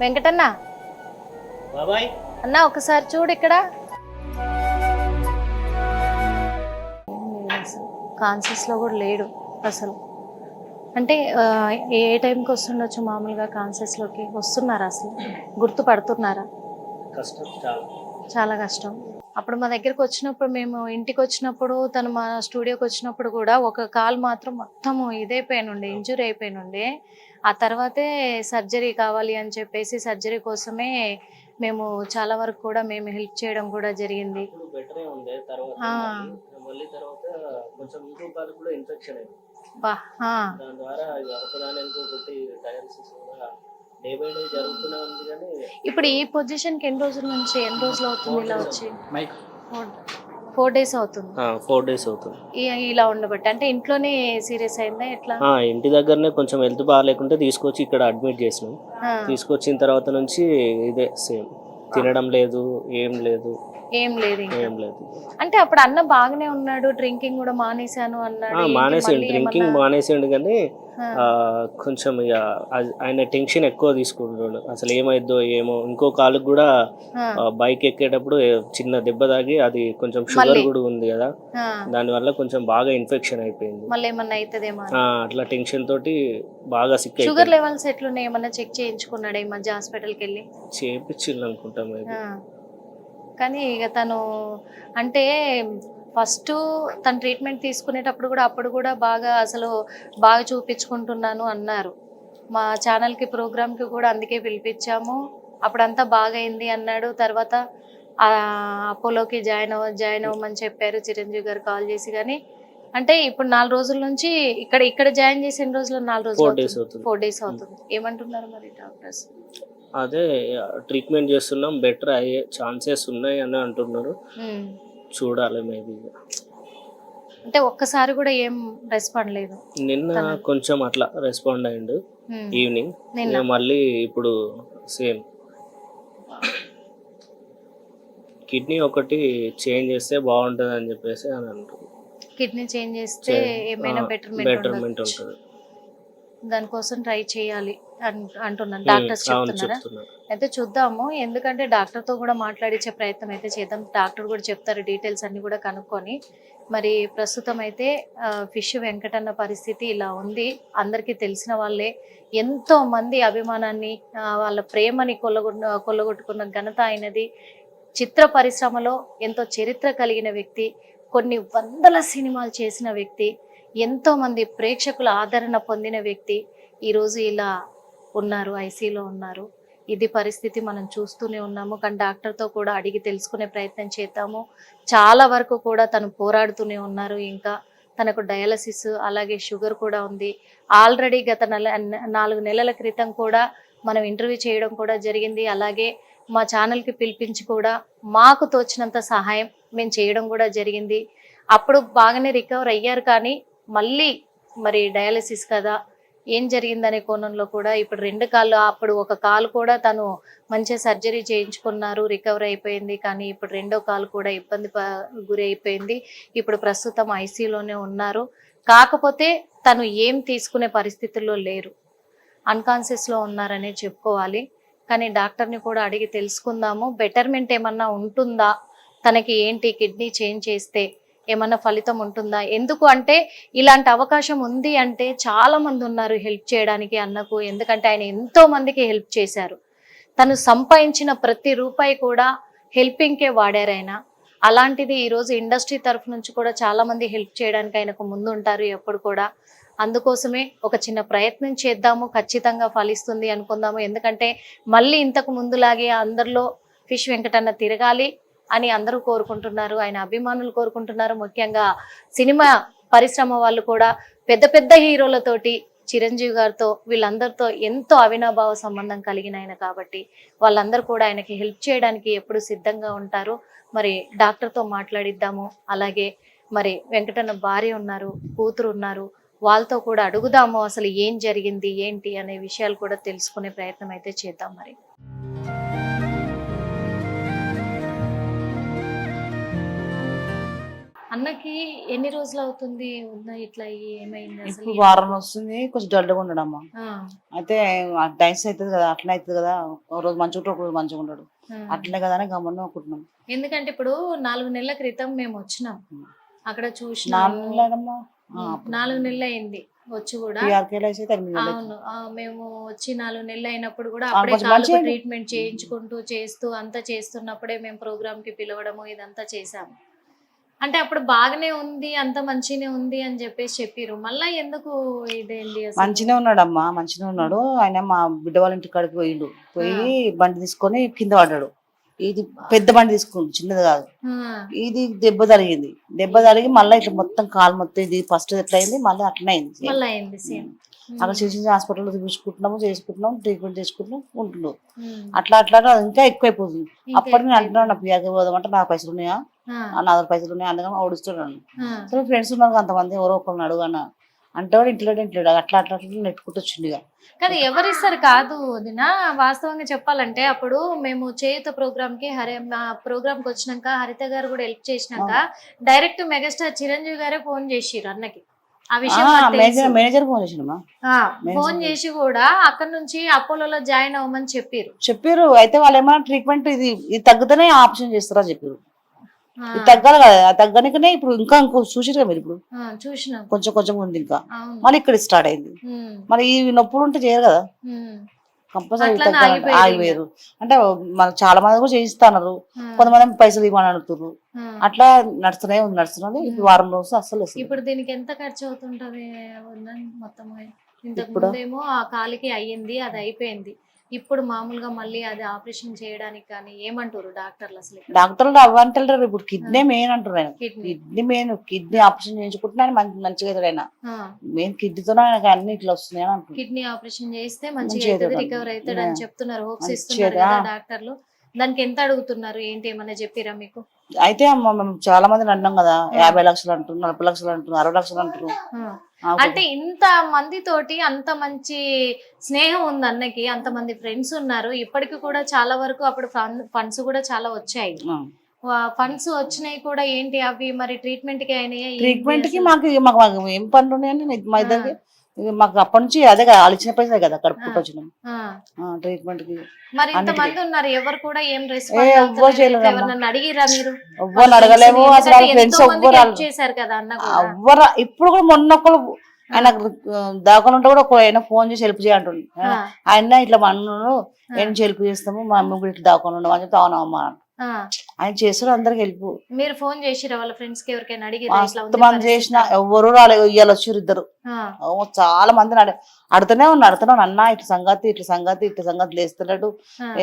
వెంకటన్న. బాబాయ్. అన్న ఒకసారి చూడు ఇక్కడ. కాన్షియస్లో కూడా లేడు అసలు. అంటే ఏ టైంకి వస్తుండొచ్చు మామూలుగా కాన్షియస్లోకి? వస్తున్నారా అసలు? గుర్తుపడుతున్నారా? కష్టం చాలా కష్టం. అప్పుడు మా దగ్గరికి వచ్చినప్పుడు మేము ఇంటికి వచ్చినప్పుడు తను మా స్టూడియోకి వచ్చినప్పుడు కూడా ఒక కాల్ మాత్రం మొత్తం ఇదైపోయినుండే ఇంజురీ అయిపోయినుండే. ఆ తర్వాతే సర్జరీ కావాలి అని చెప్పేసి సర్జరీ కోసమే మేము చాలా వరకు కూడా మేము హెల్ప్ చేయడం కూడా జరిగింది. బా ఇప్పుడు ఈ పొజిషన్కి ఎన్ని రోజుల నుంచి ఎన్ని రోజులు అవుతుంది ఇలా వచ్చి? ఫోర్ డేస్ అవుతుంది. ఫోర్ డేస్ అవుతుంది. ఇలా ఉండబట్టి అంటే ఇంట్లోనే సీరియస్ అయిందా ఎట్లా? ఆ, ఇంటి దగ్గరనే కొంచెం హెల్త్ బాగాలేకుంటే తీసుకొచ్చి ఇక్కడ అడ్మిట్ చేసినాం. తీసుకొచ్చిన తర్వాత నుంచి ఇదే సేమ్ తినడం లేదు ఏం లేదు. ఏం లేదు ఏం లేదు. అంటే అప్పుడు అన్న బాగానే ఉన్నాడు డ్రింకింగ్ కూడా మానేశాను అన్నాడు మానేసిండు. డ్రింకింగ్? మానేసిండు కానీ కొంచెం ఇక ఆయన టెన్షన్ ఎక్కువ తీసుకుంటున్నాడు. అసలు ఏమైద్దో ఏమో. ఇంకో కాలుకి కూడా బైక్ ఎక్కేటప్పుడు చిన్న దెబ్బ తాగి అది కొంచెం షుగర్? కూడా ఉంది కదా. ఆ, దానివల్ల కొంచెం బాగా ఇన్ఫెక్షన్ అయిపోయింది. అట్లా టెన్షన్ తోటి బాగా సిక్ షుగర్ లెవెల్స్ ఎట్లున్నాయి? ఏమన్నా చెక్ చేయించుకున్నాడు ఈ మధ్య హాస్పిటల్కి వెళ్ళి? చేపించింది అనుకుంటాం. కానీ ఇక తను అంటే ఫస్ట్ తను ట్రీట్మెంట్ తీసుకునేటప్పుడు కూడా అప్పుడు కూడా బాగా అసలు బాగా చూపించుకుంటున్నాను అన్నారు. మా ఛానల్కి ప్రోగ్రామ్కి కూడా అందుకే పిలిపించాము. అప్పుడంతా బాగైంది అన్నాడు. తర్వాత అపోలోకి జాయిన్ అవ్వ జాయిన్ అవ్వమని చెప్పారు. చిరంజీవి గారు కాల్ చేసి కానీ అంటే ఇప్పుడు నాలుగు రోజుల నుంచి ఇక్కడ ఇక్కడ జాయిన్ చేసి ఎన్ని రోజులు? నాలుగు రోజులు ఫోర్ డేస్ అవుతుంది. ఏమంటున్నారు మరి డాక్టర్స్? అదే ట్రీట్మెంట్ చేస్తున్నాం బెటర్ అయ్యే ఛాన్సెస్ ఉన్నాయి అని అంటున్నారు. ఉమ్. చూడాలి మేబీ అంటే ఒక్కసారి కూడా ఏం రెస్పాండ్ లేదు. నిన్న కొంచెం అట్లా రెస్పాండ్ అయ్యిండు. ఈవినింగ్ నిన్న. ఇక మళ్ళీ ఇప్పుడు సేమ్ కిడ్నీ ఒకటి చేంజ్ చేస్తే బాగుంటుంది అని చెప్పేసి అని అంటారు కిడ్నీ చేంజ్ చేస్తే ఏమైనా బెటర్మెంట్ ఉంటుంది. దానికోసం ట్రై చేయాలి. అంటున్నాను. డాక్టర్స్ చెప్తున్నారా? అయితే చూద్దాము. ఎందుకంటే డాక్టర్తో కూడా మాట్లాడించే ప్రయత్నం అయితే చేద్దాం. డాక్టర్ కూడా చెప్తారు డీటెయిల్స్ అన్ని కూడా కనుక్కొని. మరి ప్రస్తుతం అయితే ఫిష్ వెంకటన్న పరిస్థితి ఇలా ఉంది. అందరికీ తెలిసిన వాళ్ళే. ఎంతో మంది అభిమానాన్ని వాళ్ళ ప్రేమని కొల్లగొట్టు కొల్లగొట్టుకున్న ఘనత అయినది చిత్ర పరిశ్రమలో ఎంతో చరిత్ర కలిగిన వ్యక్తి కొన్ని వందల సినిమాలు చేసిన వ్యక్తి ఎంతో మంది ప్రేక్షకుల ఆదరణ పొందిన వ్యక్తి ఈరోజు ఇలా ఉన్నారు ఐసీలో ఉన్నారు. ఇది పరిస్థితి మనం చూస్తూనే ఉన్నాము. కానీ డాక్టర్తో కూడా అడిగి తెలుసుకునే ప్రయత్నం చేద్దాము. చాలా వరకు కూడా తను పోరాడుతూనే ఉన్నారు. ఇంకా తనకు డయాలసిస్ అలాగే షుగర్ కూడా ఉంది. ఆల్రెడీ గత నెల నాలుగు నెలల క్రితం కూడా మనం ఇంటర్వ్యూ చేయడం కూడా జరిగింది. అలాగే మా ఛానల్కి పిలిపించి కూడా మాకు తోచినంత సహాయం మేము చేయడం కూడా జరిగింది. అప్పుడు బాగానే రికవర్ అయ్యారు కానీ మళ్ళీ మరి డయాలసిస్ కదా ఏం జరిగిందనే కోణంలో కూడా ఇప్పుడు రెండు కాళ్ళు అప్పుడు ఒక కాలు కూడా తను మంచిగా సర్జరీ చేయించుకున్నారు రికవర్ అయిపోయింది. కానీ ఇప్పుడు రెండో కాలు కూడా ఇబ్బంది గురి అయిపోయింది. ఇప్పుడు ప్రస్తుతం ఐసీలోనే ఉన్నారు. కాకపోతే తను ఏం తీసుకునే పరిస్థితుల్లో లేరు. అన్కాన్షియస్లో ఉన్నారనే చెప్పుకోవాలి. కానీ డాక్టర్ని కూడా అడిగి తెలుసుకుందాము. బెటర్మెంట్ ఏమన్నా ఉంటుందా? తనకి ఏంటి కిడ్నీ చేంజ్ చేస్తే? ఏమన్నా ఫలితం ఉంటుందా? ఎందుకు అంటే ఇలాంటి అవకాశం ఉంది అంటే చాలా మంది ఉన్నారు హెల్ప్ చేయడానికి అన్నకు ఎందుకంటే ఆయన ఎంతో మందికి హెల్ప్ చేశారు. తను సంపాదించిన ప్రతి రూపాయి కూడా హెల్పింగ్కే వాడారు ఆయన. అలాంటిది ఈరోజు ఇండస్ట్రీ తరఫు నుంచి కూడా చాలా మంది హెల్ప్ చేయడానికి ఆయనకు ముందు ఉంటారు ఎప్పుడు కూడా. అందుకోసమే ఒక చిన్న ప్రయత్నం చేద్దాము ఖచ్చితంగా ఫలిస్తుంది అనుకుందాము. ఎందుకంటే మళ్ళీ ఇంతకు ముందులాగే అందరిలో ఫిష్ వెంకటన్న తిరగాలి. అని అందరూ కోరుకుంటున్నారు. ఆయన అభిమానులు కోరుకుంటున్నారు. ముఖ్యంగా సినిమా పరిశ్రమ వాళ్ళు కూడా పెద్ద పెద్ద హీరోలతోటి చిరంజీవి గారితో వీళ్ళందరితో ఎంతో అవినాభావ సంబంధం కలిగిన ఆయన కాబట్టి వాళ్ళందరూ కూడా ఆయనకి హెల్ప్ చేయడానికి ఎప్పుడు సిద్ధంగా ఉంటారు. మరి డాక్టర్తో మాట్లాడిద్దాము. అలాగే మరి వెంకటన్న భార్య ఉన్నారు కూతురు ఉన్నారు. వాళ్ళతో కూడా అడుగుదాము అసలు ఏం జరిగింది ఏంటి అనే విషయాలు కూడా తెలుసుకునే ప్రయత్నం అయితే చేద్దాం మరి. అన్నకి ఎన్ని రోజులు అవుతుంది? ఉన్న ఇట్లా ఏమైంది అసలు? ఇప్పుడు వారం వస్తుంది కొంచెం డల్గా ఉండడమ్మా ఆ, అయితే డైన్స్ అవుతుంది కదా అట్లా అవుతుంది కదా. ఒక రోజు మంచిగా ఉంటాడు ఒక రోజు మంచిగా ఉండడు ఆ. అట్లే కదా అని గమనం అనుకుంటున్నాం ఎందుకంటే ఇప్పుడు నాలుగు నెలల క్రితం మేము వచ్చినాం. అక్కడ చూసినాము నాలుగు నెలలు అయింది వచ్చి కూడా. పిఆర్కేలు అయితే తొమ్మిది నెలలు అవును. ఆ, మేము వచ్చి నాలుగు నెలలు అయినప్పుడు కూడా ఆ, అప్పుడే కొంచెం కాలుకు మంచిగా- ట్రీట్మెంట్ చేయించుకుంటూ చేస్తూ అంతా చేస్తున్నప్పుడే మేము ప్రోగ్రామ్కి పిలవడము ఇదంతా చేసాము అంటే అప్పుడు బాగానే ఉంది అంత మంచిగానే ఉంది అని చెప్పేసి చెప్పిర్రు. మళ్ళా ఎందుకు ఇదేంటి అసలు? మంచిగా ఉన్నాడమ్మా మంచిగా ఉన్నాడు. ఆయన మా బిడ్డ వాళ్ళ ఇంటి కాడికి పోయిండు. పోయి బండి తీసుకొని కింద పడ్డాడు. ఇది పెద్ద బండి తీసుకుండు చిన్నది కాదు. ఆ, ఇది దెబ్బ తగిలింది. దెబ్బ తగిలి మళ్ళీ ఇట్లా మొత్తం కాలు మొత్తం ఇది ఫస్ట్ ఎట్లా అయింది? మళ్ళీ అట్లనే అయింది మళ్ళా అయింది సేమ్. అక్కడ చిన్న చిన్న హాస్పిటల్లో చూపించుకుంటున్నాము చేసుకుంటున్నాం ట్రీట్మెంట్ చేసుకుంటున్నాం ఉంటున్నాం అట్లా అట్లా అట్లా ఇంకా ఎక్కువైపోతుంది. అప్పటి నేను అంటున్నాను నా పిఆర్కి పోదామంటే నా పైసలు ఉన్నాయా? నా దగ్గర పైసలు ఉన్నాయి అందుకని ఓడిస్తున్నాను సరే ఫ్రెండ్స్ ఉన్నారు అంతమంది ఎవరో ఒకరిని అడుగునా. అంటే ఇంట్లో ఇంట్లో అట్లా అట్లా అట్లా నెట్టుకుంటూ వచ్చిండు ఇక. కానీ ఎవరిస్తారు కాదు వదినా. వాస్తవంగా చెప్పాలంటే అప్పుడు మేము చేయుత ప్రోగ్రామ్కి హరి ప్రోగ్రామ్కి వచ్చినాక హరిత గారు కూడా హెల్ప్ చేసినాక డైరెక్ట్ మెగాస్టార్ చిరంజీవి గారే ఫోన్ చేసిర్రు అన్నకి. ఆ విషయం. మేనేజర్ ఫోన్ ఫోన్ చేసి కూడా అక్కడ నుంచి అపోలోలో జాయిన్ అవ్వమని చెప్పారు చెప్పారు అయితే వాళ్ళు ఏమైనా ట్రీట్మెంట్ ఇది ఇది తగ్గితేనే ఆప్షన్ చేస్తారా చెప్పారు తగ్గాలి కదా తగ్గనికనే ఇప్పుడు ఇంకా ఇంకో చూసిరు కదా మీరు ఇప్పుడు. చూసినాం. కొంచెం కొంచెం ఉంది ఇంకా. మళ్ళీ ఇక్కడ స్టార్ట్ అయింది. మరి ఈ నొప్పులు ఉంటే చేయరు కదా. కంపల్సరీ ఆగిపోయారు అంటే మనకు చాలా మంది కూడా చేయిస్తున్నారు. కొంతమంది పైసలు ఇవ్వని అడుగుతున్నారు. అట్లా నడుస్తున్నాయి ఉంది నడుస్తున్నది. ఇప్పుడు వారం రోజులు అస్సలు వస్తుంది ఇప్పుడు దీనికి ఎంత ఖర్చు అవుతుంటది మొత్తం ఇంతకు? ముందేమో ఆ కాలికి అయ్యింది అది అయిపోయింది. ఇప్పుడు మామూలుగా మళ్ళీ అది ఆపరేషన్ చేయడానికి కానీ ఏమంటారు డాక్టర్లు అసలు డాక్టర్లు అవ్వంటారు ఇప్పుడు కిడ్నీ మెయిన్ అంటారు ఆయన. కిడ్నీ. మెయిన్ కిడ్నీ ఆపరేషన్ చేయించుకుంటున్నా ఆయన మంచి మంచిగా ఆయన. మెయిన్ కిడ్నీతోనే ఆయనకి అన్ని ఇట్లా వస్తున్నాయి కిడ్నీ ఆపరేషన్ చేస్తే మంచిగా. రికవర్ అవుతాడు అని. చెప్తున్నారు. హోప్స్ ఇస్తున్నారు. డాక్టర్లు. దానికి ఎంత అడుగుతున్నారు? ఏంటి? ఏమన్నా చెప్పిరా మీకు? అయితే అమ్మ మేము చాలా మందిని అంటాం కదా. యాభై లక్షలు అంటున్నారు నలభై లక్షలు అంటున్నారు అరవై లక్షలు అంటున్నారు. అంటే ఇంత మంది తోటి అంత మంచి స్నేహం ఉంది అన్నకి అంత మంది ఫ్రెండ్స్ ఉన్నారు. ఇప్పటికి కూడా చాలా వరకు అప్పుడు ఫండ్స్ కూడా చాలా వచ్చాయి. ఫండ్స్ వచ్చినాయి కూడా ఏంటి? అవి మరి ట్రీట్మెంట్కి అయినాయా? ట్రీట్మెంట్కి మాకు మాకు ఏం పనులు ఉన్నాయని మా ఇద్దరికి ఇక మాకు అప్పటి నుంచి అదే కదా ఇచ్చిన పైసే కదా కడుపుకుంటూ వచ్చినాం ఆ. ట్రీట్మెంట్కి మరి ఇంత అన్నిటికీ. మంది ఉన్నారు ఎవరు కూడా ఏం ఏ, రెస్పాన్స్ ఎవ్వరు చేయలేదమ్మా. ఎవరన్నా అడిగిరా మీరు ఎవ్వరు అడగలేము అసలు ఫ్రెండ్స్ ఎవ్వరు చేశారు కదా అన్న కూడా. ఎవ్వరు ఇప్పుడు కూడా మొన్న ఒకరు ఆయన దాకా ఉంటే కూడా ఒక ఆయన ఫోన్ చేసి హెల్ప్ చేయంటుండు ఆ, ఆయన ఇట్లా మన్ను ఏం హెల్ప్ చేస్తాము మా అమ్మ కూడా ఇట్లా ఉండవు అని చెప్తే అవునమ్మా. ఆయన చేస్తారు అందరికి హెల్ప్. మీరు ఫోన్ చేసిరా వాళ్ళ ఫ్రెండ్స్కి ఎవరికైనా మంది పరిస్థితి? చేసిన ఎవ్వరు రాలేదు ఇవాళ వచ్చారు ఇద్దరు. చాలా మందిని అడ అడుతూనే ఉన్నా అడుతున్నాను అన్న ఇట్లా సంగతి ఇట్లా సంగతి ఇట్లా సంగతి లేస్తున్నాడు.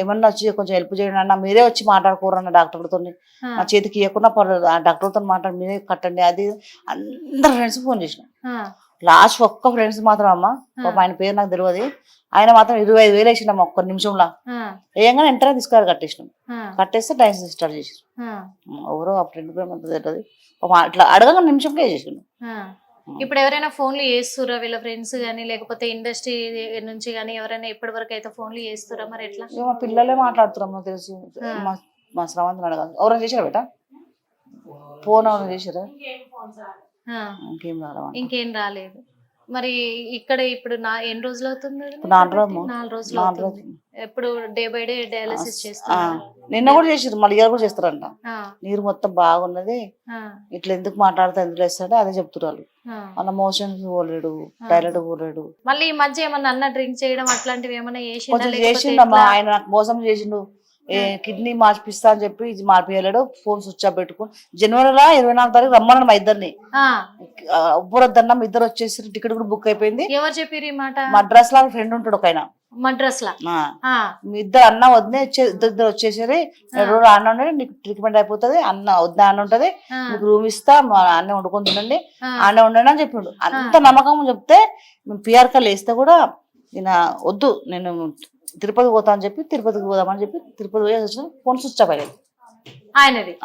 ఏమన్నా వచ్చి కొంచెం హెల్ప్ చేయండి అన్న మీరే వచ్చి మాట్లాడుకోరన్న డాక్టర్లతో నా చేతికి ఇవ్వకుండా పర్లేదు ఆ డాక్టర్తో మాట్లాడి మీరే కట్టండి అది అందరు ఫ్రెండ్స్ ఫోన్ చేసిన. లాస్ట్ ఒక్క ఫ్రెండ్స్ మాత్రం అమ్మ ఆయన పేరు నాకు తెలియదు ఆయన మాత్రం ఇరవై ఐదు వేలు వేసినాం ఒక్క నిమిషంలో. ఆ, ఏంగానే ఎంటర్ తీసుకురారు కట్టేసినాం. కట్టేస్తే డైన్స్ స్టార్ట్ చేసారు ఎవరో ఆ ఫ్రెండ్ అంత తెలియదు అట్లా అడగగా నిమిషంకే చేసిండు. ఇప్పుడు ఎవరైనా ఫోన్లు చేస్తురా వీళ్ళ ఫ్రెండ్స్ గానీ లేకపోతే ఇండస్ట్రీ నుంచి గానీ ఎవరైనా ఇప్పటి వరకు అయితే ఫోన్లు చేస్తురా మరి ఎట్లా? మా పిల్లలే మాట్లాడుతున్నాం తెలుసు. మా శ్రవంతిని అడగాలి. ఎవరైనా చేశారా బేట? ఫోన్ ఎవరైనా చేశారా? ఇంకేం ఇంకేం రాలేదు. మరి ఇక్కడ ఇప్పుడు నా ఎన్ని రోజులు అవుతుంది నాలుగు రోజులు. నాలుగు రోజులు నాలుగు అవుతుంది. ఎప్పుడు డే బై డే డయాలసిస్ ఆ, చేస్తున్నారు? నిన్న కూడా చేసారు మళ్ళీ కూడా చేస్తారంట. నీరు మొత్తం బాగున్నది. ఇట్లా ఎందుకు మాట్లాడితే ఎందుకు వేస్తాడే అదే చెప్తున్నారు. వాళ్ళ మోషన్స్ పోలేడు టాయిలెట్ పోలేడు. మళ్ళీ ఈ మధ్య ఏమన్నా అన్న డ్రింక్ చేయడం అట్లాంటివి ఏమైనా లేకపోతే చేసిండమ్మా? ఆయన నాకు మోసం చేసిండు. కిడ్నీ మార్పిస్తా అని చెప్పి ఇది మార్పియలేడు ఫోన్ స్విచ్ ఆఫ్ పెట్టుకుని. జనవరిలో ఇరవై నాలుగు తారీఖు రమ్మన్నాడు మా ఇద్దరిని. వద్దన్నా ఇద్దరు వచ్చేసి టికెట్ కూడా బుక్ అయిపోయింది. ఎవరు మాట? మద్రాస్లో ఫ్రెండ్ ఉంటాడు ఒక ఆయన. మద్రాస్ లా? మీ ఇద్దరు అన్న వద్దే ఇద్దరు ఇద్దరు వచ్చేసరి రోజు అన్న ఉండండి నీకు ట్రీట్మెంట్ అయిపోతుంది. అన్న వద్ద అన్న ఉంటది. మీకు రూమ్ ఇస్తా మా అన్న వండుకొని తినండి. ఆ, అన్న ఉండండి అని చెప్పిండు అంత నమ్మకం చెప్తే మేము పిఆర్కల్ వేస్తే కూడా ఈయన వద్దు. నేను తిరుపతి పోతా అని చెప్పి తిరుపతికి పోదామని చెప్పి తిరుపతి పోయి వచ్చిన ఫోన్ స్విచ్ ఆఫ్ అయ్యేది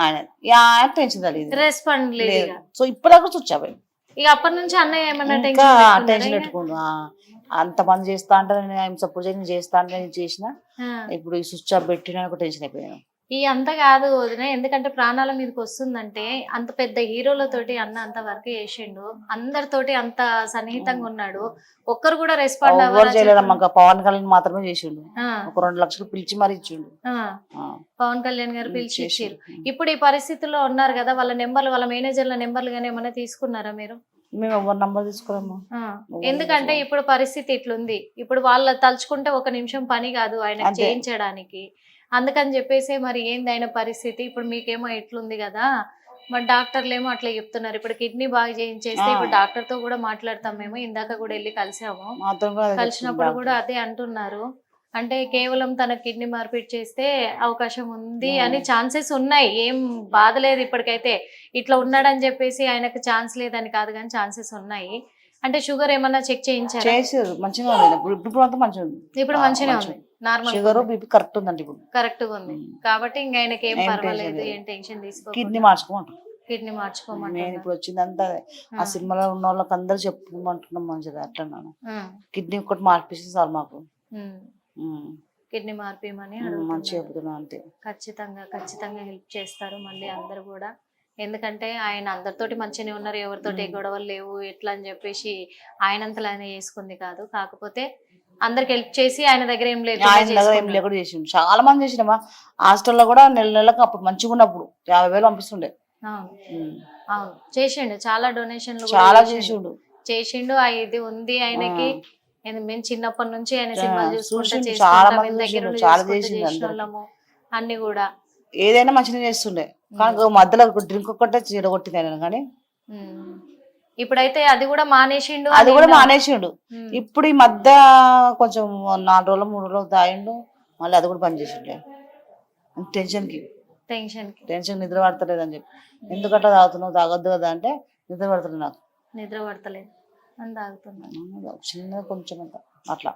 ఆయనది? ఆయన టెన్షన్ తెలియదు రెస్పాండ్ లేదు. సో ఇప్పటిదాకా స్విచ్ ఆఫ్ అయ్యింది ఇక అప్పటి నుంచి అన్నయ్య ఏమన్నా టెన్షన్ టెన్షన్ పెట్టుకుండు. ఆ, అంత మంది చేస్తా అంటే నేను ఆయన సపోజ్ నేను చేస్తా అంటే నేను చేసిన. ఇప్పుడు ఈ స్విచ్ ఆఫ్ పెట్టిన ఒక టెన్షన్ అయిపోయాను ఈ అంత కాదు వదిన. ఎందుకంటే ప్రాణాల మీదకి వస్తుందంటే అంత పెద్ద హీరోలతోటి అన్న అంత వర్క్ చేసిండు. అందరితోటి అంత సన్నిహితంగా ఉన్నాడు. ఒక్కరు కూడా రెస్పాండ్ ఇంకా పవన్ కళ్యాణ్ మాత్రమే చేసిండు. ఒక రెండు లక్షలు పిలిచి మరి ఇచ్చిండు. పవన్ కళ్యాణ్ గారు పిలిచి. ఇప్పుడు ఈ పరిస్థితుల్లో ఉన్నారు కదా వాళ్ళ నెంబర్లు వాళ్ళ మేనేజర్ల నెంబర్లు కానీ ఏమైనా తీసుకున్నారా మీరు? మేము ఎవరు నంబర్ తీసుకోలేము? ఆ, ఎందుకంటే ఇప్పుడు పరిస్థితి ఇట్లుంది. ఇప్పుడు వాళ్ళ తలుచుకుంటే ఒక నిమిషం పని కాదు ఆయన. చేయించడానికి. అందుకని చెప్పేసి మరి ఏంది ఆయన పరిస్థితి? ఇప్పుడు మీకేమో ఇట్లుంది కదా? మరి డాక్టర్లు ఏమో అట్లా చెప్తున్నారు. ఇప్పుడు కిడ్నీ బాగా చేయించేస్తే. ఇప్పుడు డాక్టర్తో కూడా మాట్లాడతాం మేము. ఇందాక కూడా వెళ్ళి కలిసాము. కలిసినప్పుడు కూడా అదే అంటున్నారు. అంటే కేవలం తన కిడ్నీ మార్పిడి చేస్తే అవకాశం ఉంది అని ఛాన్సెస్ ఉన్నాయి. ఏం బాధ లేదు ఇప్పటికైతే. ఇట్లా ఉన్నాడని చెప్పేసి ఆయనకు ఛాన్స్ లేదని కాదు కానీ ఛాన్సెస్ ఉన్నాయి. అంటే షుగర్ ఏమన్నా చెక్ చేయించారా? చేసారు మంచిగా ఉంది. ఇప్పుడు ఇప్పుడు అంతా మంచిగా ఉంది. ఇప్పుడు మంచిగా. ఉంది. నార్మల్ షుగర్ బీపీ కరెక్ట్ ఉందండి ఇప్పుడు. కరెక్ట్గా ఉంది కాబట్టి ఇంకా ఆయనకి ఏం పర్వాలేదు. ఏం టెన్షన్ కిడ్నీ తీసుకో మార్చుకోమంటారు. కిడ్నీ నేను మార్చుకోమంటారు ఇప్పుడు వచ్చిందంతా ఆ సినిమాలో ఉన్న వాళ్ళకి అందరూ చెప్పుకోమంటున్నాం మంచిగా అట్లా కిడ్నీ ఒకటి మార్పిస్తే చాలు మాకు. కిడ్నీ మార్పిమని మంచిగా అడుగుతున్నారు. చెప్తున్నా అంతే. ఖచ్చితంగా ఖచ్చితంగా హెల్ప్ చేస్తారు మళ్ళీ అందరు కూడా. ఎందుకంటే ఆయన అందరితోటి మంచిగానే ఉన్నారు ఎవరితోటి. గొడవలు లేవు ఎట్లా అని చెప్పేసి ఆయనంతలో ఆయన చేసుకుంది కాదు. కాకపోతే అందరికి హెల్ప్ చేసి ఆయన దగ్గర ఏం లేదు ఆయన దగ్గర ఏం లేకుండా చేసిండు. చాలా మంది చేసినమా హాస్టల్లో కూడా నెల నెలకు అప్పుడు మంచిగా ఉన్నప్పుడు యాభై వేలు పంపిస్తుండే. అవును. చేసిండు. చాలా డొనేషన్లు చాలా చేసిండు. చేసిండు. ఆ ఇది ఉంది ఆయనకి. మేము. చిన్నప్పటి నుంచి ఆయన సినిమాలు చూసుకుంటా చాలా మంది దగ్గర అన్ని కూడా. ఏదైనా మంచిగా చేస్తుండే. కానీ మధ్యలో డ్రింక్ ఒక్కటే చెడగొట్టింది ఆయన కానీ. ఉమ్. ఇప్పుడైతే అది కూడా మానేసిండు అది కూడా. మానేసిండు. ఉమ్. ఇప్పుడు ఈ మధ్య కొంచెం నాలుగు రోజులు మూడు రోజులు తాగిండు మళ్ళీ అది కూడా బంద్ చేసిండే. టెన్షన్కి. టెన్షన్కి. టెన్షన్ నిద్ర పడతలేదు అని చెప్పి. ఎందుకంటే తాగుతున్నావు? తాగొద్దు కదా అంటే నిద్ర పడతలేదు నాకు. నిద్ర పడతలేదు. అని తాగుతున్నాను చిన్న కొంచెం అంత. అట్లా.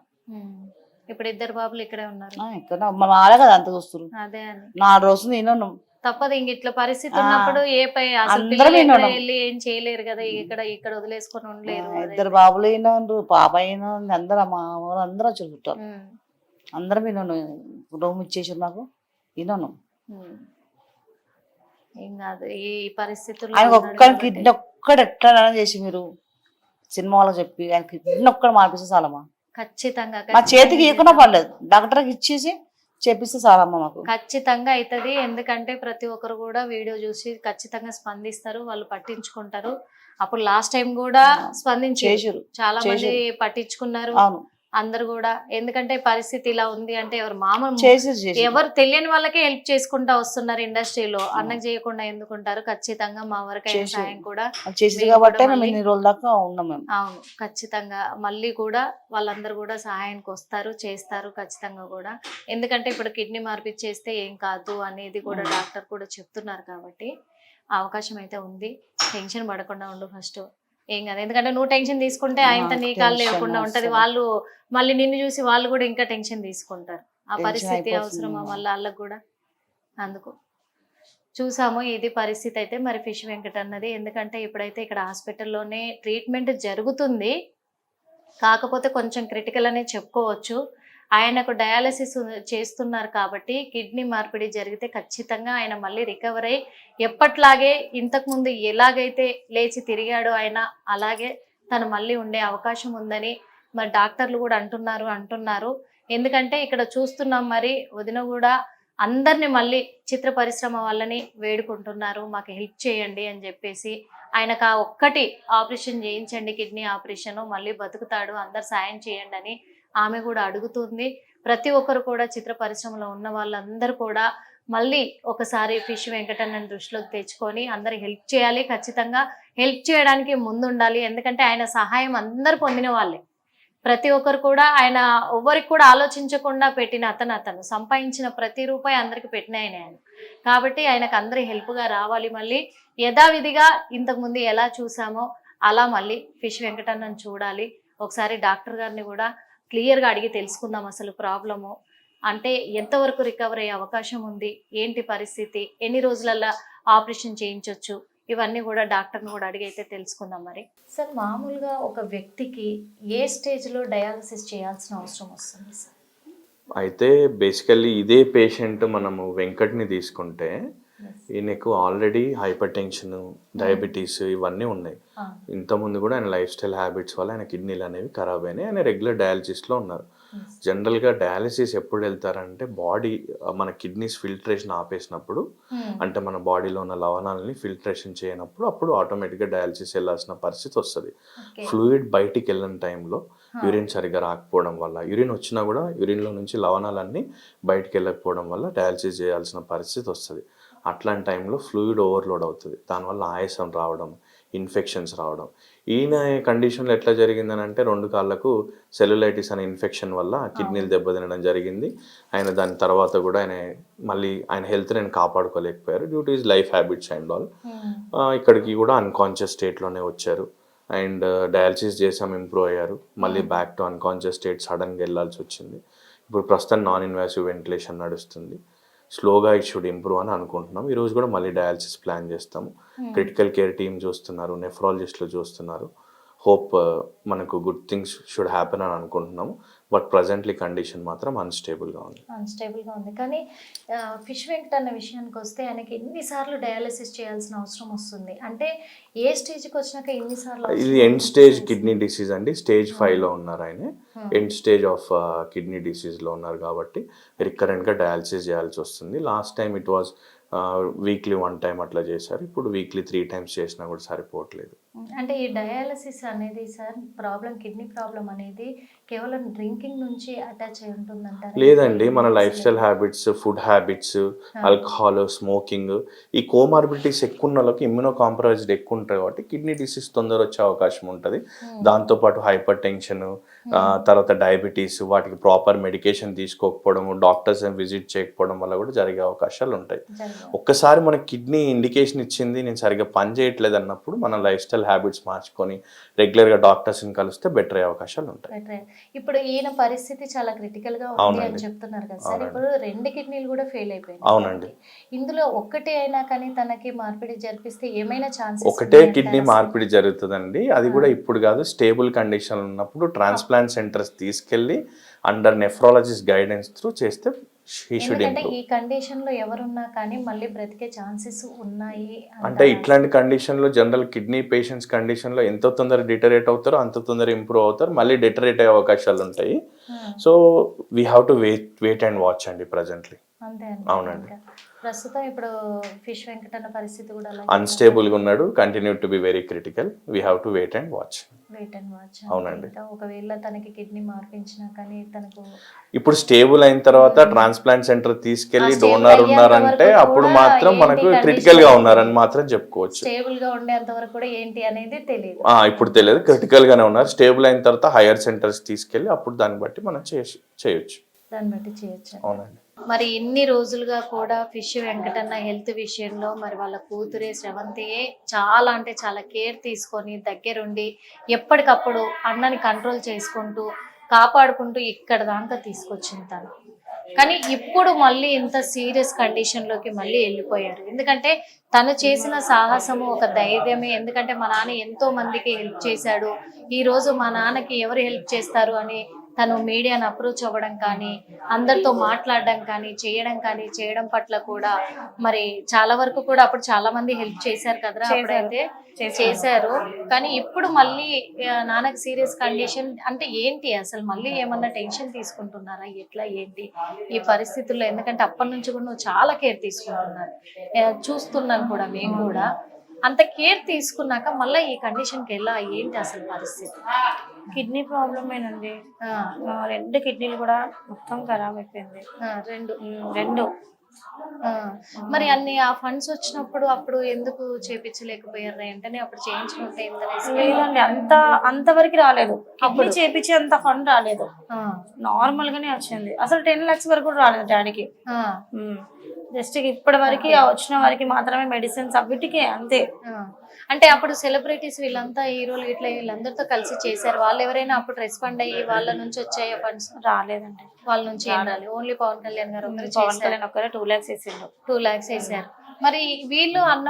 ఇప్పుడు ఇద్దరు బాబులు ఇక్కడే ఉన్నారు ఇక్కడ మా వాళ్ళే కదా అంత చూస్తారు అదే అని నాలుగు రోజులు నేను తప్పదు ఇంక ఇట్లా పరిస్థితి. ఉన్నప్పుడు ఏ పై అసలు పిల్లలు ఎక్కడ. వెళ్ళి ఏం చేయలేరు కదా ఇక్కడ ఇక్కడ వదిలేసుకొని ఉండలేరు ఇద్దరు బాబులు అయినా పాప అయినా అందరూ మా అందరూ ఉమ్. అందరం విన్నాను రూమ్ ఇచ్చేసారు నాకు విన్నాను ఉమ్. ఏం కాదు ఈ పరిస్థితుల్లో ఆయన ఒక్కడికి. కిడ్నీ ఒక్కడు ఎట్లా చేసి మీరు సినిమా వాళ్ళకి చెప్పి ఆయన కిడ్నీ ఒక్కడు మార్పిస్తే చాలమ్మా ఖచ్చితంగా మా చేతికి ఇవ్వకుండా పర్లేదు. డాక్టర్కి ఇచ్చేసి చేపిస్తే చాలమ్మా మాకు. ఖచ్చితంగా అవుతుంది ఎందుకంటే ప్రతి ఒక్కరు కూడా వీడియో చూసి ఖచ్చితంగా స్పందిస్తారు వాళ్ళు పట్టించుకుంటారు. అప్పుడు లాస్ట్ టైం కూడా స్పందించి చేసారు చాలా మంది. పట్టించుకున్నారు. అవును. అందరు కూడా ఎందుకంటే పరిస్థితి ఇలా ఉంది అంటే ఎవరు మామూలు ఎవరు తెలియని వాళ్ళకే హెల్ప్ చేసుకుంటా వస్తున్నారు ఇండస్ట్రీలో అన్నకు చేయకుండా ఎందుకుంటారు? ఖచ్చితంగా మా వరకు. సాయం కూడా అవును ఖచ్చితంగా మళ్ళీ కూడా వాళ్ళందరూ కూడా సహాయానికి వస్తారు చేస్తారు ఖచ్చితంగా కూడా. ఎందుకంటే ఇప్పుడు కిడ్నీ మార్పిచ్చేస్తే ఏం కాదు అనేది కూడా. డాక్టర్ కూడా చెప్తున్నారు కాబట్టి అవకాశం అయితే ఉంది. టెన్షన్ పడకుండా ఉండు ఫస్ట్. ఏం కాదు. ఎందుకంటే నువ్వు టెన్షన్ తీసుకుంటే ఆయనతో నీ కాళ్ళు లేకుండా ఉంటది. వాళ్ళు మళ్ళీ నిన్ను చూసి వాళ్ళు కూడా ఇంకా టెన్షన్ తీసుకుంటారు. ఆ పరిస్థితి అవసరమా. మళ్ళీ వాళ్ళకు కూడా. అందుకు చూసాము ఇది పరిస్థితి అయితే. మరి ఫిష్ వెంకట్ అన్నది. ఎందుకంటే ఇప్పుడైతే ఇక్కడ హాస్పిటల్లోనే ట్రీట్మెంట్ జరుగుతుంది. కాకపోతే కొంచెం క్రిటికల్ అనే చెప్పుకోవచ్చు. ఆయనకు డయాలసిస్ చేస్తున్నారు కాబట్టి కిడ్నీ మార్పిడి జరిగితే ఖచ్చితంగా ఆయన మళ్ళీ రికవర్ అయ్యి ఎప్పట్లాగే ఇంతకుముందు ఎలాగైతే లేచి తిరిగాడో ఆయన అలాగే తను మళ్ళీ ఉండే అవకాశం ఉందని మరి డాక్టర్లు కూడా అంటున్నారు అంటున్నారు. ఎందుకంటే ఇక్కడ చూస్తున్నాం మరి వదిన కూడా అందరిని మళ్ళీ చిత్ర పరిశ్రమ వాళ్ళని వేడుకుంటున్నారు మాకు హెల్ప్ చేయండి అని చెప్పేసి ఆయనకు ఆ ఒక్కటి ఆపరేషన్ చేయించండి కిడ్నీ ఆపరేషన్ మళ్ళీ బతుకుతాడు అందరు సాయం చేయండి అని ఆమె కూడా అడుగుతుంది. ప్రతి ఒక్కరు కూడా చిత్ర పరిశ్రమలో ఉన్న వాళ్ళందరూ కూడా మళ్ళీ ఒకసారి ఫిష్ వెంకటన్నని దృష్టిలోకి తెచ్చుకొని అందరికి హెల్ప్ చేయాలి. ఖచ్చితంగా హెల్ప్ చేయడానికి ముందుండాలి. ఎందుకంటే ఆయన సహాయం అందరు పొందిన వాళ్ళే. ప్రతి ఒక్కరు కూడా ఆయన ఎవ్వరికి కూడా ఆలోచించకుండా పెట్టిన అతను అతను. సంపాదించిన ప్రతి రూపాయి అందరికి పెట్టిన ఆయన ఆయన. కాబట్టి ఆయనకు అందరి హెల్ప్గా రావాలి. మళ్ళీ యథావిధిగా ఇంతకుముందు ఎలా చూసామో అలా మళ్ళీ ఫిష్ వెంకటన్నను చూడాలి. ఒకసారి డాక్టర్ గారిని కూడా క్లియర్గా అడిగి తెలుసుకుందాం అసలు ప్రాబ్లము. అంటే ఎంతవరకు రికవర్ అయ్యే అవకాశం ఉంది? ఏంటి పరిస్థితి? ఎన్ని రోజులల్లో ఆపరేషన్ చేయించవచ్చు ఇవన్నీ కూడా డాక్టర్ని కూడా అడిగి అయితే తెలుసుకుందాం మరి. సార్ మామూలుగా ఒక వ్యక్తికి ఏ స్టేజ్లో డయాలసిస్ చేయాల్సిన అవసరం వస్తుంది సార్? అయితే బేసికల్లీ ఇదే పేషెంట్ మనము వెంకట్ని తీసుకుంటే ఈయనకు ఆల్రెడీ హైపర్ టెన్షన్ డయాబెటీస్ ఇవన్నీ ఉన్నాయి. ఇంతకుముందు కూడా ఆయన లైఫ్ స్టైల్ హ్యాబిట్స్ వల్ల ఆయన కిడ్నీలు అనేవి ఖరాబ్ అయినాయి. ఆయన రెగ్యులర్ డయాలసిస్లో ఉన్నారు. జనరల్గా డయాలసిస్ ఎప్పుడు వెళ్తారంటే బాడీ మన కిడ్నీస్ ఫిల్టరేషన్ ఆపేసినప్పుడు Hmm. అంటే మన బాడీలో ఉన్న లవణాలని ఫిల్టరేషన్ చేయనప్పుడు అప్పుడు ఆటోమేటిక్గా డయాలసిస్ వెళ్ళాల్సిన పరిస్థితి వస్తుంది. ఫ్లూయిడ్ బయటికి వెళ్ళిన టైంలో యూరిన్ సరిగ్గా రాకపోవడం వల్ల యూరిన్ వచ్చినా కూడా యూరిన్లో నుంచి లవణాలన్నీ బయటికి వెళ్ళకపోవడం వల్ల డయాలసిస్ చేయాల్సిన పరిస్థితి వస్తుంది. అట్లాంటి టైంలో ఫ్లూయిడ్ ఓవర్లోడ్ అవుతుంది. దానివల్ల ఆయాసం రావడం ఇన్ఫెక్షన్స్ రావడం. ఈయన కండిషన్లో ఎట్లా జరిగిందని అంటే రెండు కాళ్ళకు సెల్యులైటిస్ అనే ఇన్ఫెక్షన్ వల్ల కిడ్నీలు దెబ్బతినడం జరిగింది. ఆయన దాని తర్వాత కూడా ఆయన మళ్ళీ ఆయన హెల్త్ నేను కాపాడుకోలేకపోయారు due to his life habits and all. ఇక్కడికి కూడా అన్కాన్షియస్ స్టేట్లోనే వచ్చారు. అండ్ డయాలసిస్ చేసాం ఇంప్రూవ్ అయ్యారు. మళ్ళీ బ్యాక్ టు అన్కాన్షియస్ స్టేట్ సడన్గా వెళ్ళాల్సి వచ్చింది. ఇప్పుడు ప్రస్తుతం నాన్ ఇన్వాసివ్ వెంటిలేషన్ నడుస్తుంది. స్లోగా ఇట్ షుడ్ ఇంప్రూవ్ అని అనుకుంటున్నాం. ఈరోజు కూడా మళ్ళీ డయాలసిస్ ప్లాన్ చేస్తాము. క్రిటికల్ కేర్ టీమ్ చూస్తున్నారు నెఫ్రాలజిస్టులు చూస్తున్నారు. హోప్ మనకు గుడ్ థింగ్స్ షుడ్ హ్యాపెన్ అని అనుకుంటున్నాము. బట్ ప్రజెంట్లీ కండిషన్ మాత్రం అన్స్టేబుల్గా ఉంది. అన్స్టేబుల్గా ఉంది. కానీ ఫిష్ వెంకట్ అన్న విషయానికి వస్తే ఆయనకి ఎన్నిసార్లు డయాలసిస్ చేయాల్సిన అవసరం వస్తుంది? అంటే ఏ స్టేజ్కి వచ్చినాక ఎన్నిసార్లు ఇది ఎండ్ స్టేజ్ కిడ్నీ డిసీజ్ అండి. స్టేజ్ ఫైవ్లో ఉన్నారు ఆయన. ఎండ్ స్టేజ్ ఆఫ్ కిడ్నీ డిసీజ్లో ఉన్నారు కాబట్టి రికరెంట్గా డయాలసిస్ చేయాల్సి వస్తుంది. Last time it was weekly one time అట్లా చేశారు. ఇప్పుడు వీక్లీ త్రీ టైమ్స్ చేసినా కూడా సరిపోవట్లేదు. అంటే ఈ డయాలసిస్ అనేది సార్ ప్రాబ్లం కిడ్నీ ప్రాబ్లం అనేది కేవలం డ్రింకింగ్ నుంచి అటాచ్ అయి ఉంటుందంటారా? లేదండి మన lifestyle habits food habits alcohol smoking ఈ కోమార్బిలిటీస్ ఎక్కువ ఉన్న వాళ్ళకి ఇమ్యూనో కాంప్రమైజ్డ్ ఎక్కువ ఉంటాయి కాబట్టి కిడ్నీ డిసీజ్ తొందర వచ్చే అవకాశం ఉంటుంది. దాంతోపాటు హైపర్ టెన్షన్ తర్వాత డయాబెటీస్ వాటికి ప్రాపర్ మెడికేషన్ తీసుకోకపోవడం డాక్టర్స్ విజిట్ చేయకపోవడం వల్ల కూడా జరిగే అవకాశాలు ఉంటాయి. ఒక్కసారి మన కిడ్నీ ఇండికేషన్ ఇచ్చింది నేను సరిగ్గా పని చేయట్లేదు అన్నప్పుడు మన లైఫ్ స్టైల్ హ్యాబిట్స్ మార్చుకొని రెగ్యులర్గా డాక్టర్స్ని కలిస్తే బెటర్ అయ్యే అవకాశాలు ఉంటాయి. ఇప్పుడు ఈయన పరిస్థితి చాలా క్రిటికల్గా ఉంది అని. చెప్తున్నారు కదా సార్. ఇప్పుడు రెండు కిడ్నీలు కూడా ఫెయిల్ అయిపోయాయి అవునండి. ఇందులో ఒక్కటి అయినా కానీ తనకి మార్పిడి జరిపిస్తే ఏమైనా ఛాన్సెస్ ఒకటే కిడ్నీ మార్పిడి జరుగుతుందండి అది కూడా ఇప్పుడు కాదు స్టేబుల్ కండిషన్ ఉన్నప్పుడు ట్రాన్స్ప్లాంట్ సెంటర్స్ తీసుకెళ్ళి అండర్ నెఫ్రాలజిస్ట్ గైడెన్స్ త్రూ చేస్తే ఎందుకంటే ఈ కండిషన్లో ఎవరున్నా కానీ మళ్ళీ బ్రతికే ఛాన్సెస్ ఉన్నాయి అంటే? ఇట్లాంటి కండిషన్లో జనరల్ కిడ్నీ పేషెంట్స్ కండిషన్లో ఎంత తొందర డిటరేట్ అవుతారో అంత తొందర ఇంప్రూవ్ అవుతారు మళ్ళీ డిటరేట్ అయ్యే అవకాశాలు ఉంటాయి. So we have to wait wait and watch అండి ప్రజెంట్లీ అంతే అవునండి. ప్రస్తుతం ఇప్పుడు ఫిష్ వెంకటన్న పరిస్థితి కూడా అన్స్టేబుల్గా ఉన్నాడు. Continue to be very critical we have to wait and watch wait and watch అవునండి. ఇంకా ఒకవేళ తనకి కిడ్నీ మార్పించినా కానీ తనకు ఇప్పుడు స్టేబుల్ అయిన తర్వాత ట్రాన్స్ప్లాంట్ సెంటర్ తీసుకెళ్ళి డోనర్ ఉన్నారంటే అప్పుడు మాత్రం మనకు? క్రిటికల్గా ఉన్నారని మాత్రం చెప్పుకోవచ్చు. స్టేబుల్గా ఉండేంత వరకు కూడా ఏంటి అనేది తెలియదు. ఇప్పుడు తెలియదు. క్రిటికల్ గానే ఉన్నారు. స్టేబుల్ అయిన తర్వాత హైయర్ సెంటర్స్ తీసుకెళ్ళి అప్పుడు దాన్ని బట్టి మనం చేయ- చేయొచ్చు. దాన్ని బట్టి చేయొచ్చు. అవునండి. మరి ఇన్ని రోజులుగా కూడా ఫిష్ వెంకటన్న హెల్త్ విషయంలో మరి వాళ్ళ కూతురే శ్రవంతియే చాలా అంటే చాలా కేర్ తీసుకొని దగ్గరుండి ఎప్పటికప్పుడు అన్నని కంట్రోల్ చేసుకుంటూ కాపాడుకుంటూ ఇక్కడ దాకా తీసుకొచ్చింది తను. కానీ ఇప్పుడు మళ్ళీ ఇంత సీరియస్ కండిషన్లోకి మళ్ళీ వెళ్ళిపోయారు. ఎందుకంటే తను చేసిన సాహసము ఒక ధైర్యమే. ఎందుకంటే మా నాన్న ఎంతో మందికి హెల్ప్ చేశాడు. ఈ రోజు మా నాన్నకి ఎవరు హెల్ప్ చేస్తారు అని తను మీడియాను అప్రోచ్ అవ్వడం కానీ అందరితో మాట్లాడడం కానీ చేయడం కానీ చేయడం పట్ల కూడా మరి చాలా వరకు కూడా అప్పుడు చాలా మంది హెల్ప్ చేశారు కదరా అప్పుడైతే? చేశారు. కానీ ఇప్పుడు మళ్ళీ నాన్నకి సీరియస్ కండిషన్ అంటే ఏంటి? అసలు మళ్ళీ ఏమన్నా టెన్షన్ తీసుకుంటున్నారా? ఎట్లా? ఏంటి? ఈ పరిస్థితుల్లో ఎందుకంటే అప్పటి నుంచి కూడా నువ్వు చాలా కేర్ తీసుకుంటున్నారు చూస్తున్నాను కూడా మేము కూడా. అంత కేర్ తీసుకున్నాక మళ్ళీ ఈ కండిషన్కి ఎలా ఏంటి అసలు పరిస్థితి? కిడ్నీ ప్రాబ్లమేనండి రెండు కిడ్నీలు కూడా మొత్తం ఖరాబ్ అయిపోయింది. రెండు. రెండు. మరి అన్ని ఆ ఫండ్స్ వచ్చినప్పుడు అప్పుడు ఎందుకు చేపించలేకపోయారు వెంటనే అప్పుడు చేయించుకుంటే? లేదండి అంత అంతవరకు రాలేదు. కిడ్నీ చేపించి అంత ఫండ్ రాలేదు. నార్మల్ గానే వచ్చింది. అసలు టెన్ లాక్స్ వరకు కూడా రాలేదు డాడీకి. జస్ట్ ఇప్పటి వరకు వచ్చిన వారికి మాత్రమే మెడిసిన్స్ అవిటికే అంతే. అంటే అప్పుడు సెలబ్రిటీస్ వీళ్ళంతా హీరోలు ఇట్లా వీళ్ళందరితో కలిసి చేశారు. వాళ్ళు ఎవరైనా అప్పుడు రెస్పాండ్ అయ్యి వాళ్ళ నుంచి వచ్చాయా ఫండ్స్ రాలేదండి. వాళ్ళ నుంచి ఏం రాలేదు. ఓన్లీ పవన్ కళ్యాణ్ గారు పవన్ కళ్యాణ్ ఒక్కరే టూ లాక్స్ వేసిండు. టూ లాక్స్ వేసారు మరి వీళ్ళు అన్న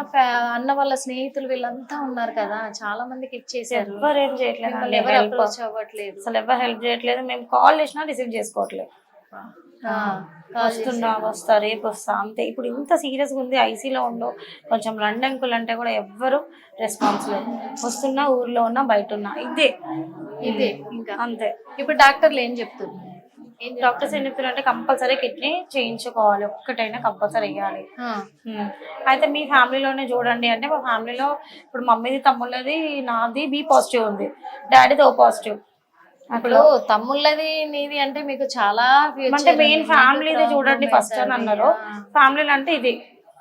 అన్న వాళ్ళ స్నేహితులు వీళ్ళంతా ఉన్నారు కదా. చాలా మందికి ఇచ్చేసారు ఎవరు ఏం చేయట్లేదు అసలు ఎవరు హెల్ప్ చేయట్లేదు. మేము కాల్ చేసినా రిసీవ్ చేసుకోవట్లేదు. వస్తున్నా వస్తా రేపు వస్తా అంతే. ఇప్పుడు ఇంత సీరియస్గా ఉంది ఐసీలో ఉండో. కొంచెం రండి అంకుల్ అంటే కూడా ఎవ్వరు రెస్పాన్స్ లేదు వస్తున్నా ఊర్లో ఉన్నా బయట ఉన్నా. ఇదే. ఇదే ఇంకా. అంతే. ఇప్పుడు డాక్టర్లు ఏం చెప్తున్నారు? ఏం చెప్తున్నారు? డాక్టర్స్ ఏం చెప్తున్నారంటే కంపల్సరీ కిడ్నీ చేయించుకోవాలి. ఒక్కటైనా కంపల్సరీ వేయాలి. అయితే మీ ఫ్యామిలీలోనే చూడండి అంటే మా ఫ్యామిలీలో ఇప్పుడు మమ్మీది తమ్ముళ్ళది నాది బి పాజిటివ్ ఉంది. డాడీది ఓ పాజిటివ్. ఇప్పుడు తమ్ముళ్ళది నీది అంటే మీకు చాలా అంటే. మెయిన్ మీకు ఫ్యామిలీది చూడండి ఫస్ట్ అని. అన్నారు. ఆ, ఫ్యామిలీలో అంటే ఇది.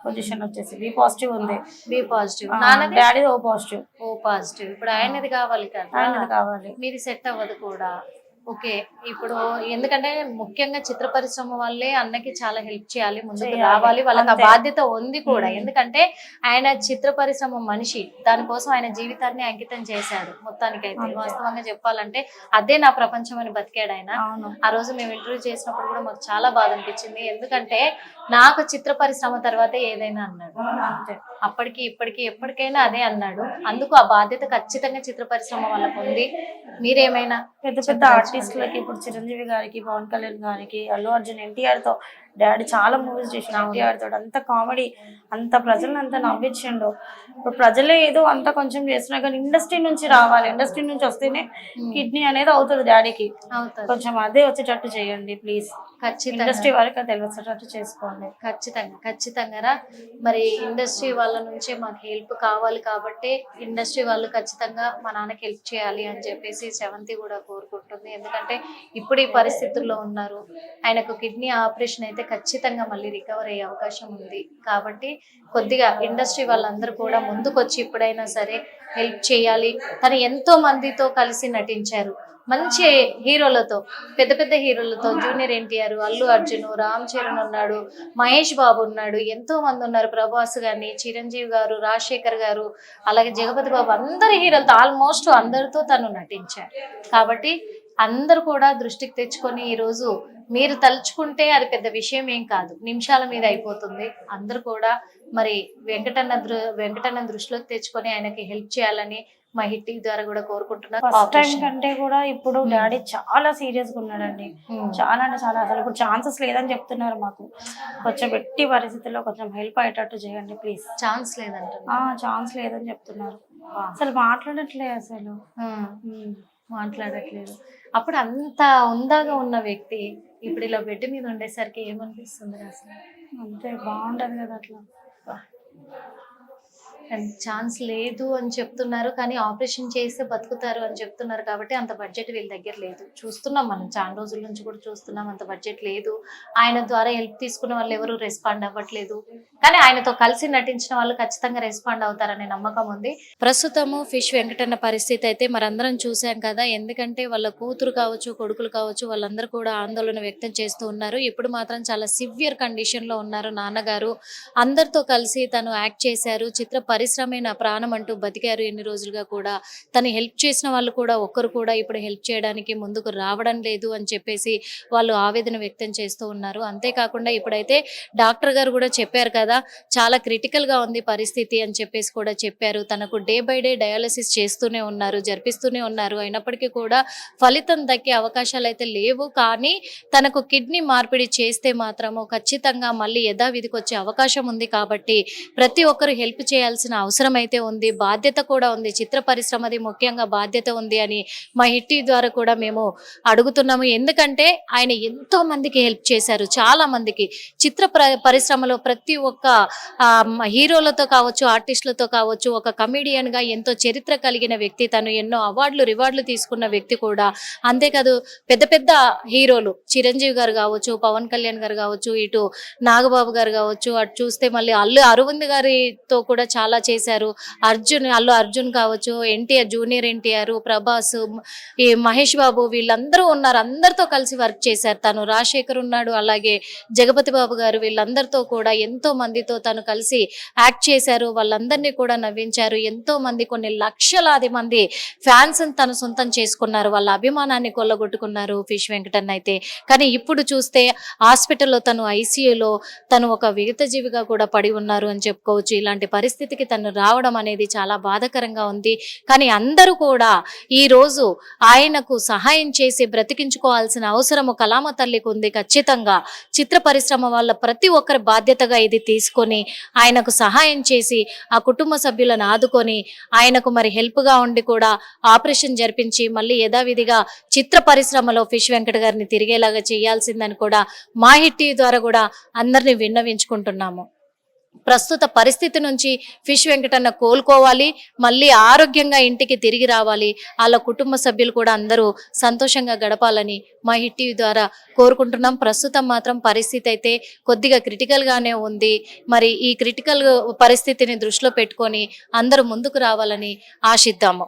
పొజిషన్ వచ్చేసి బి పాజిటివ్ ఉంది. బి పాజిటివ్ నాన్నది? డాడీది ఓ పాజిటివ్ ఓ పాజిటివ్ ఇప్పుడు ఆయనది కావాలి కదా. ఆయనది కావాలి. మీది సెట్ అవ్వదు కూడా. ఓకే ఇప్పుడు ఎందుకంటే ముఖ్యంగా చిత్ర పరిశ్రమ వాళ్ళే అన్నకి చాలా హెల్ప్ చేయాలి ముందుకు. రావాలి వాళ్ళకి ఆ. బాధ్యత ఉంది కూడా. ఎందుకంటే ఆయన చిత్ర పరిశ్రమ మనిషి దానికోసం ఆయన జీవితాన్ని అంకితం చేశాడు మొత్తానికైతే అంతే. వాస్తవంగా చెప్పాలంటే అదే నా ప్రపంచం అని బతికాడు ఆయన ఆ రోజు మేము ఇంటర్వ్యూ చేసినప్పుడు కూడా మాకు చాలా బాధ అనిపించింది ఎందుకంటే నాకు చిత్ర పరిశ్రమ తర్వాతే ఏదైనా అన్నాడు. అప్పటికి ఇప్పటికి ఎప్పటికైనా అదే అన్నాడు. అందుకు ఆ బాధ్యత ఖచ్చితంగా చిత్ర పరిశ్రమ వాళ్ళకు ఉంది. మీరేమైనా పెద్ద పెద్ద ఆర్టిస్టులకి ఇప్పుడు చిరంజీవి గారికి పవన్ కళ్యాణ్ గారికి అల్లు అర్జున్ ఎన్టీఆర్తో డాడీ చాలా మూవీస్ చేసిన ఎన్టీఆర్ తోటి అంత కామెడీ అంత ప్రజలను అంత నవ్వించిండు. ఇప్పుడు ప్రజలే ఏదో అంత కొంచెం చేస్తున్నా కానీ ఇండస్ట్రీ నుంచి రావాలి. ఇండస్ట్రీ నుంచి వస్తేనే కిడ్నీ అనేది అవుతుంది డాడీకి. అవుతుంది. కొంచెం అదే వచ్చేటట్టు చేయండి ప్లీజ్. ఖచ్చితంగా. ఇండస్ట్రీ వరకు అది వచ్చేటట్టు చేసుకోండి. ఖచ్చితంగా ఖచ్చితంగా రా. మరి ఇండస్ట్రీ వాళ్ళ నుంచే మాకు హెల్ప్ కావాలి కాబట్టి ఇండస్ట్రీ వాళ్ళు ఖచ్చితంగా మా నాన్నకి హెల్ప్ చేయాలి అని చెప్పేసి సెవంతి కూడా కోరుకుంటుంది. ఎందుకంటే ఇప్పుడు ఈ పరిస్థితుల్లో ఉన్నారు. ఆయనకు కిడ్నీ ఆపరేషన్ అయితే ఖచ్చితంగా మళ్ళీ రికవర్ అయ్యే అవకాశం ఉంది. కాబట్టి కొద్దిగా ఇండస్ట్రీ వాళ్ళందరూ కూడా ముందుకొచ్చి ఇప్పుడైనా సరే హెల్ప్ చేయాలి. తను ఎంతో మందితో కలిసి నటించారు. మంచి హీరోలతో పెద్ద పెద్ద హీరోలతో జూనియర్ ఎన్టీఆర్ అల్లు అర్జున్ రామ్ చరణ్ ఉన్నాడు మహేష్ బాబు ఉన్నాడు ఎంతో మంది ఉన్నారు. ప్రభాస్ గాని చిరంజీవి గారు రాజశేఖర్ గారు అలాగే జగపతి బాబు అందరి హీరోలతో ఆల్మోస్ట్ అందరితో తను నటించారు. కాబట్టి అందరు కూడా దృష్టికి తెచ్చుకొని ఈరోజు మీరు తలుచుకుంటే అది పెద్ద విషయం ఏం కాదు. నిమిషాల మీద అయిపోతుంది. అందరూ కూడా మరి వెంకటన్న దృ వెంకటన్న దృష్టిలోకి తెచ్చుకొని ఆయనకి హెల్ప్ చేయాలని మా హిట్ ద్వారా కూడా కోరుకుంటున్నారు ఫస్ట్ టైం Operation. కంటే కూడా ఇప్పుడు Hmm. డాడీ చాలా సీరియస్గా ఉన్నాడండి. ఉమ్. చాలా అంటే చాలా అసలు ఇప్పుడు ఛాన్సెస్ లేదని చెప్తున్నారు మాకు. కొంచెం ఎట్టి పరిస్థితుల్లో కొంచెం హెల్ప్ అయ్యేటట్టు చేయండి ప్లీజ్. ఛాన్స్ లేదంటున్నా ఆ ఛాన్స్ లేదని చెప్తున్నారు. అసలు మాట్లాడట్లే అసలు. ఉమ్. మాట్లాడట్లేదు. అప్పుడు అంత ఉందాగా ఉన్న వ్యక్తి ఇప్పుడు ఇలా బెడ్ మీద ఉండేసరికి ఏమనిపిస్తుంది అసలు? అంతే బాగుంటది కదా అట్లా. ఛాన్స్ లేదు అని చెప్తున్నారు కానీ ఆపరేషన్ చేస్తే బతుకుతారు అని చెప్తున్నారు కాబట్టి అంత బడ్జెట్ వీళ్ళ దగ్గర లేదు. చూస్తున్నాం మనం చాలా రోజుల నుంచి కూడా చూస్తున్నాం అంత బడ్జెట్ లేదు. ఆయన ద్వారా హెల్ప్ తీసుకున్న వాళ్ళు ఎవరు రెస్పాండ్ అవ్వట్లేదు. కానీ ఆయనతో కలిసి నటించిన వాళ్ళు ఖచ్చితంగా రెస్పాండ్ అవుతారనే నమ్మకం ఉంది. ప్రస్తుతము ఫిష్ వెంకటన్న పరిస్థితి అయితే మనందరం చూసాం కదా. ఎందుకంటే వాళ్ళ కూతురు కావచ్చు కొడుకులు కావచ్చు వాళ్ళందరూ కూడా ఆందోళన వ్యక్తం చేస్తూ ఉన్నారు. ఇప్పుడు మాత్రం చాలా సివియర్ కండిషన్లో ఉన్నారు నాన్నగారు. అందరితో కలిసి తను యాక్ట్ చేశారు. చిత్ర పరిశ్రమే నా ప్రాణం అంటూ బతికారు ఎన్ని రోజులుగా కూడా. తను హెల్ప్ చేసిన వాళ్ళు కూడా ఒక్కరు కూడా ఇప్పుడు హెల్ప్ చేయడానికి ముందుకు రావడం లేదు అని చెప్పేసి వాళ్ళు ఆవేదన వ్యక్తం చేస్తూ ఉన్నారు. అంతేకాకుండా ఇప్పుడైతే డాక్టర్ గారు కూడా చెప్పారు కదా చాలా క్రిటికల్గా ఉంది పరిస్థితి అని చెప్పేసి కూడా చెప్పారు. తనకు డే బై డే డయాలసిస్ చేస్తూనే ఉన్నారు జరిపిస్తూనే ఉన్నారు. అయినప్పటికీ కూడా ఫలితం దక్కే అవకాశాలు అయితే లేవు. కానీ తనకు కిడ్నీ మార్పిడి చేస్తే మాత్రము ఖచ్చితంగా మళ్ళీ యథావిధికి వచ్చే అవకాశం ఉంది కాబట్టి ప్రతి ఒక్కరు హెల్ప్ చేయాల్సి చేయాల్సిన అవసరం అయితే ఉంది బాధ్యత కూడా ఉంది. చిత్ర పరిశ్రమది ముఖ్యంగా బాధ్యత ఉంది అని మా హిట్టి ద్వారా కూడా మేము అడుగుతున్నాము. ఎందుకంటే ఆయన ఎంతో మందికి హెల్ప్ చేశారు చాలా మందికి. చిత్ర పరిశ్రమలో ప్రతి ఒక్క హీరోలతో కావచ్చు ఆర్టిస్టులతో కావచ్చు ఒక కమిడియన్గా ఎంతో చరిత్ర కలిగిన వ్యక్తి తను ఎన్నో అవార్డులు రివార్డులు తీసుకున్న వ్యక్తి కూడా. అంతేకాదు పెద్ద పెద్ద హీరోలు చిరంజీవి గారు కావచ్చు పవన్ కళ్యాణ్ గారు కావచ్చు ఇటు నాగబాబు గారు కావచ్చు అటు చూస్తే మళ్ళీ అల్లు అరవింద్ గారితో కూడా చాలా చేశారు. అర్జున్ అల్లు అర్జున్ కావచ్చు ఎన్టీఆర్ జూనియర్ ఎన్టీఆర్ ప్రభాస్ ఈ మహేష్ బాబు వీళ్ళందరూ ఉన్నారు. అందరితో కలిసి వర్క్ చేశారు. తను రాజశేఖర్ ఉన్నాడు అలాగే జగపతి బాబు గారు వీళ్ళందరితో కూడా ఎంతో మందితో తను కలిసి యాక్ట్ చేశారు. వాళ్ళందరినీ కూడా నవ్వించారు. ఎంతో మంది కొన్ని లక్షలాది మంది ఫ్యాన్స్ తను సొంతం చేసుకున్నారు. వాళ్ళ అభిమానాన్ని కొల్లగొట్టుకున్నారు ఫిష్ వెంకటన్ అయితే. కానీ ఇప్పుడు చూస్తే హాస్పిటల్లో తను ఐసీయూలో తను ఒక విగతజీవిగా కూడా పడి ఉన్నారు అని చెప్పుకోవచ్చు. ఇలాంటి పరిస్థితికి స్థాయికి తను రావడం అనేది చాలా బాధాకరంగా ఉంది. కానీ అందరూ కూడా ఈ రోజు ఆయనకు సహాయం చేసి బ్రతికించుకోవాల్సిన అవసరము కలామ తల్లికి ఉంది ఖచ్చితంగా. చిత్ర పరిశ్రమ వాళ్ళ ప్రతి ఒక్కరి బాధ్యతగా ఇది తీసుకొని ఆయనకు సహాయం చేసి ఆ కుటుంబ సభ్యులను ఆదుకొని ఆయనకు మరి హెల్ప్గా ఉండి కూడా ఆపరేషన్ జరిపించి మళ్ళీ యథావిధిగా చిత్ర పరిశ్రమలో ఫిష్ వెంకట గారిని తిరిగేలాగా చేయాల్సిందని కూడా మా హిట్ ద్వారా కూడా అందరినీ విన్నవించుకుంటున్నాము. ప్రస్తుత పరిస్థితి నుంచి ఫిష్ వెంకటన్న కోలుకోవాలి మళ్ళీ ఆరోగ్యంగా ఇంటికి తిరిగి రావాలి. వాళ్ళ కుటుంబ సభ్యులు కూడా అందరూ సంతోషంగా గడపాలని మా హిట్ టీవీ ద్వారా కోరుకుంటున్నాం. ప్రస్తుతం మాత్రం పరిస్థితి అయితే కొద్దిగా క్రిటికల్గానే ఉంది. మరి ఈ క్రిటికల్ పరిస్థితిని దృష్టిలో పెట్టుకొని అందరూ ముందుకు రావాలని ఆశిద్దాము.